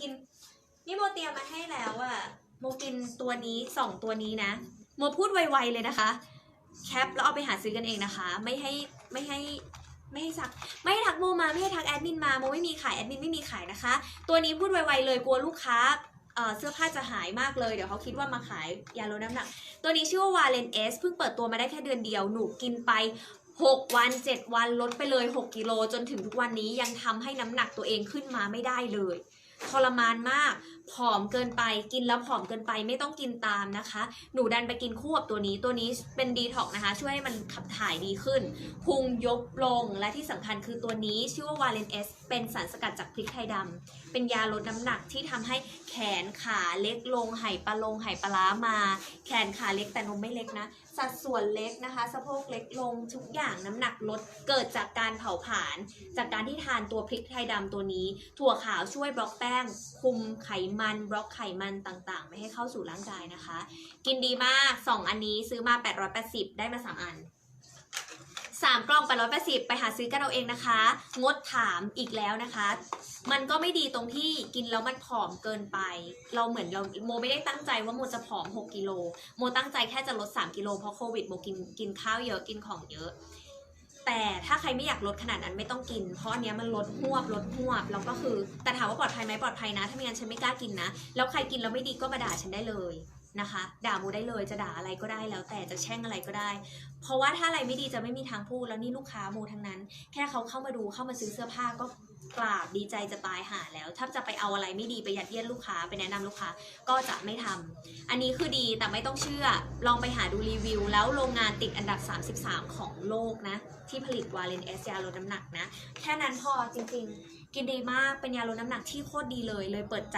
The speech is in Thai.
กิน นี่โมเตรียมมาให้แล้วอะโมกินตัวนี้สองตัวนี้นะ โมพูดไวๆเลยนะคะ แคปแล้วเอาไปหาซื้อกันเองนะคะ ไม่ให้ไม่ให้ไม่ให้สักไม่ให้ทักโมมาไม่ให้ทักแอดมินมาโมไม่มีขายแอดมินไม่มีขายนะคะ ตัวนี้พูดไวๆเลยกลัวลูกค้าเอ่อเสื้อผ้าจะหายมากเลย เดี๋ยวเขาคิดว่ามาขายยาลดน้ำหนัก ตัวนี้ชื่อว่าวาเลนเอสเพิ่งเปิดตัวมาได้แค่เดือนเดียว หนูกินไป 6 วัน 7 วันลดไปเลย 6 กิโลจนถึงทุกวันนี้ยังทำให้น้ำหนักตัวเองขึ้นมาไม่ได้เลย ทรมานมาก ผอมเกินไปกินแล้วผอมเกินไปไม่ต้องกินตามนะคะ หนูดันไปกินคู่กับตัวนี้ตัวนี้เป็นดีท็อกนะคะ ช่วยให้มันขับถ่ายดีขึ้น พุงยกลงและที่สำคัญคือตัวนี้ชื่อว่าวาเลนเอสเป็นสารสกัดจากพริกไทยดำเป็นยาลดน้ำหนักที่ทำให้แขนขาเล็กลงไหปลาลงไหปลาร้ามา แขนขาเล็กแต่นมไม่เล็กนะ สัดส่วนเล็กนะคะ สะโพกเล็กลงทุกอย่างน้ำหนักลดเกิดจากการเผาผลาญจากการที่ทานตัวพริกไทยดำตัวนี้ ถั่วขาวช่วยบล็อกแป้งคุมไขมันบล็อกไขมันต่างๆ ไม่ให้เข้าสู่ร่างกายนะคะ กินดีมาก 2 อันนี้ซื้อมา 880 ได้มา 3 อัน 3 กล่อง 880 ไปหาซื้อกันเอาเองนะคะ งดถามอีกแล้วนะคะ มันก็ไม่ดีตรงที่กินแล้วมันผอมเกินไป เราเหมือนเราโมไม่ได้ตั้งใจว่าโมจะผอม 6 กิโล โมตั้งใจแค่จะลด 3 กิโลเพราะโควิดโมกินกินข้าวเยอะกินของเยอะ แต่ถ้าใครไม่อยากลดขนาดนั้นไม่ต้องกิน เพราะอันเนี้ยมันลดหวบลดหวบแล้วก็คือ แต่ถามว่าปลอดภัยไหมปลอดภัยนะ ถ้าไม่งั้นฉันไม่กล้ากินนะ แล้วใครกินแล้วไม่ดีก็มาด่าฉันได้เลย นะคะ ด่าโมได้เลยจะด่าอะไรก็ได้แล้วแต่จะแช่งอะไรก็ได้ เพราะว่าถ้าอะไรไม่ดีจะไม่มีทางพูดแล้วนี่ลูกค้าโมทั้งนั้น แค่เขาเข้ามาดูเข้ามาซื้อเสื้อผ้าก็กราบดีใจจะตายหาแล้ว ถ้าจะไปเอาอะไรไม่ดีไปยัดเยียดลูกค้าไปแนะนำลูกค้าก็จะไม่ทำอันนี้คือดีแต่ไม่ต้องเชื่อ ลองไปหาดูรีวิว แล้วโรงงานติดอันดับ 33 ของโลกนะ ที่ผลิตวาเลนเอสยาลดน้ำหนักนะ แค่นั้นพอจริงๆ กินดีมากเป็นยาลดน้ำหนักที่โคตรดีเลยเลยเปิดใจ